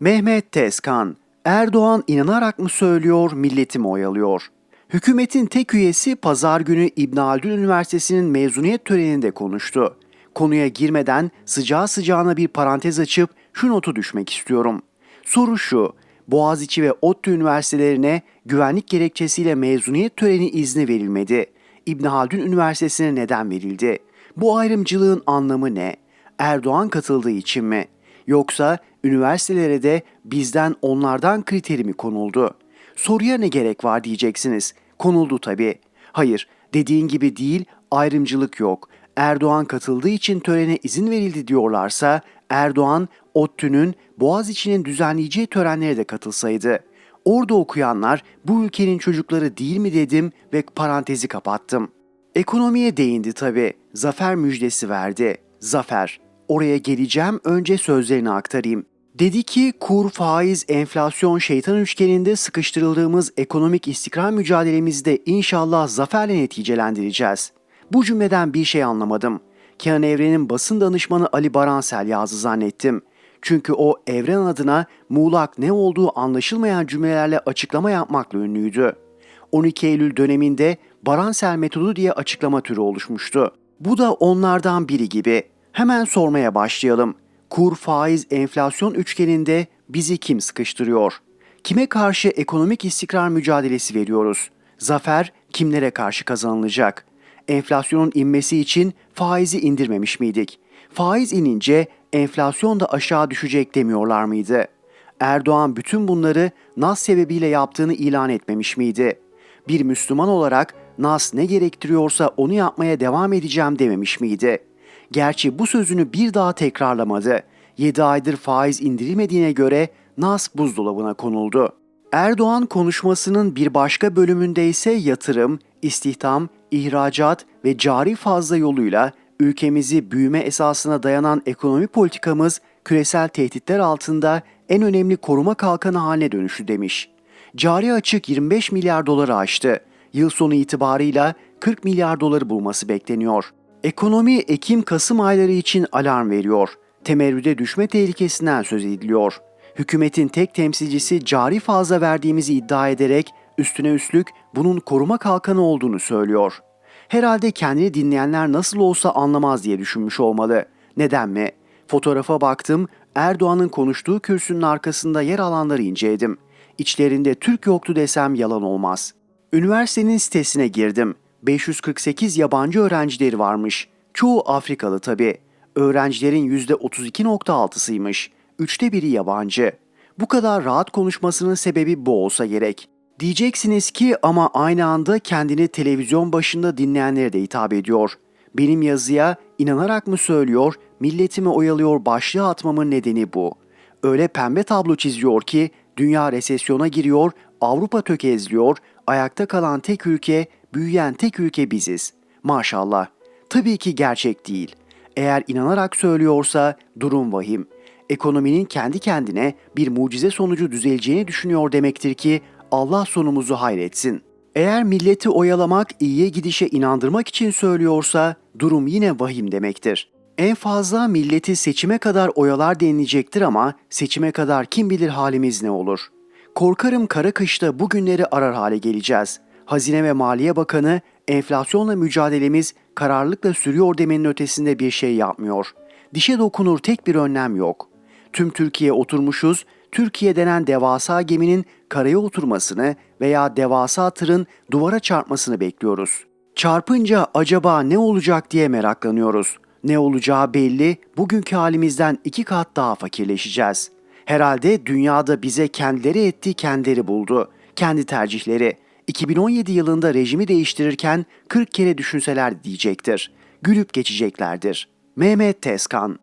Mehmet Tezkan, Erdoğan inanarak mı söylüyor, milleti mi oyalıyor? Hükümetin tek üyesi pazar günü İbn Haldun Üniversitesi'nin mezuniyet töreninde konuştu. Konuya girmeden sıcağı sıcağına bir parantez açıp şu notu düşmek istiyorum. Soru şu, Boğaziçi ve ODTÜ üniversitelerine güvenlik gerekçesiyle mezuniyet töreni izni verilmedi. İbn Haldun Üniversitesi'ne neden verildi? Bu ayrımcılığın anlamı ne? Erdoğan katıldığı için mi? Yoksa üniversitelere de bizden onlardan kriteri mi konuldu? Soruya ne gerek var diyeceksiniz. Konuldu tabii. Hayır, dediğin gibi değil, ayrımcılık yok. Erdoğan katıldığı için törene izin verildi diyorlarsa Erdoğan, ODTÜ'nün Boğaziçi'nin düzenleyeceği törenlere de katılsaydı. Orada okuyanlar bu ülkenin çocukları değil mi dedim ve parantezi kapattım. Ekonomiye değindi tabii. Zafer müjdesi verdi. Zafer. Oraya geleceğim önce sözlerini aktarayım. Dedi ki kur, faiz, enflasyon, şeytan üçgeninde sıkıştırıldığımız ekonomik istikrar mücadelemizde inşallah zaferle neticelendireceğiz. Bu cümleden bir şey anlamadım. Kenan Evren'in basın danışmanı Ali Baransel yazdı zannettim. Çünkü o Evren adına muğlak ne olduğu anlaşılmayan cümlelerle açıklama yapmakla ünlüydü. 12 Eylül döneminde Baransel metodu diye açıklama türü oluşmuştu. Bu da onlardan biri gibi. Hemen sormaya başlayalım. Kur, faiz, enflasyon üçgeninde bizi kim sıkıştırıyor? Kime karşı ekonomik istikrar mücadelesi veriyoruz? Zafer kimlere karşı kazanılacak? Enflasyonun inmesi için faizi indirmemiş miydik? Faiz inince enflasyon da aşağı düşecek demiyorlar mıydı? Erdoğan bütün bunları Nas sebebiyle yaptığını ilan etmemiş miydi? Bir Müslüman olarak Nas ne gerektiriyorsa onu yapmaya devam edeceğim dememiş miydi? Gerçi bu sözünü bir daha tekrarlamadı. 7 aydır faiz indirilmediğine göre Nas buzdolabına konuldu. Erdoğan konuşmasının bir başka bölümünde ise yatırım, istihdam, ihracat ve cari fazla yoluyla ülkemizi büyüme esasına dayanan ekonomi politikamız küresel tehditler altında en önemli koruma kalkanı haline dönüştü demiş. Cari açık 25 milyar doları aştı. Yıl sonu itibarıyla 40 milyar doları bulması bekleniyor. Ekonomi Ekim-Kasım ayları için alarm veriyor. Temerrüde düşme tehlikesinden söz ediliyor. Hükümetin tek temsilcisi cari fazla verdiğimizi iddia ederek üstüne üstlük bunun koruma kalkanı olduğunu söylüyor. Herhalde kendini dinleyenler nasıl olsa anlamaz diye düşünmüş olmalı. Neden mi? Fotoğrafa baktım, Erdoğan'ın konuştuğu kürsünün arkasında yer alanları inceledim. İçlerinde Türk yoktu desem yalan olmaz. Üniversitenin sitesine girdim. 548 yabancı öğrencileri varmış. Çoğu Afrikalı tabii. Öğrencilerin %32.6'sıymış. Üçte biri yabancı. Bu kadar rahat konuşmasının sebebi bu olsa gerek. Diyeceksiniz ki ama aynı anda kendini televizyon başında dinleyenlere de hitap ediyor. Benim yazıya inanarak mı söylüyor, milletimi oyalıyor başlığı atmamın nedeni bu. Öyle pembe tablo çiziyor ki dünya resesyona giriyor, Avrupa tökezliyor, ayakta kalan tek ülke, büyüyen tek ülke biziz. Maşallah. Tabii ki gerçek değil. Eğer inanarak söylüyorsa durum vahim. Ekonominin kendi kendine bir mucize sonucu düzeleceğini düşünüyor demektir ki Allah sonumuzu hayretsin. Eğer milleti oyalamak, iyiye gidişe inandırmak için söylüyorsa durum yine vahim demektir. En fazla milleti seçime kadar oyalar denilecektir ama seçime kadar kim bilir halimiz ne olur. Korkarım kara kışta bu günleri arar hale geleceğiz. Hazine ve Maliye Bakanı enflasyonla mücadelemiz kararlılıkla sürüyor demenin ötesinde bir şey yapmıyor. Dişe dokunur tek bir önlem yok. Tüm Türkiye oturmuşuz, Türkiye denen devasa geminin karaya oturmasını veya devasa tırın duvara çarpmasını bekliyoruz. Çarpınca acaba ne olacak diye meraklanıyoruz. Ne olacağı belli, bugünkü halimizden iki kat daha fakirleşeceğiz. Herhalde dünyada bize kendileri etti, kendileri buldu. Kendi tercihleri. 2017 yılında rejimi değiştirirken 40 kere düşünseler diyecektir. Gülüp geçeceklerdir. Mehmet Tezkan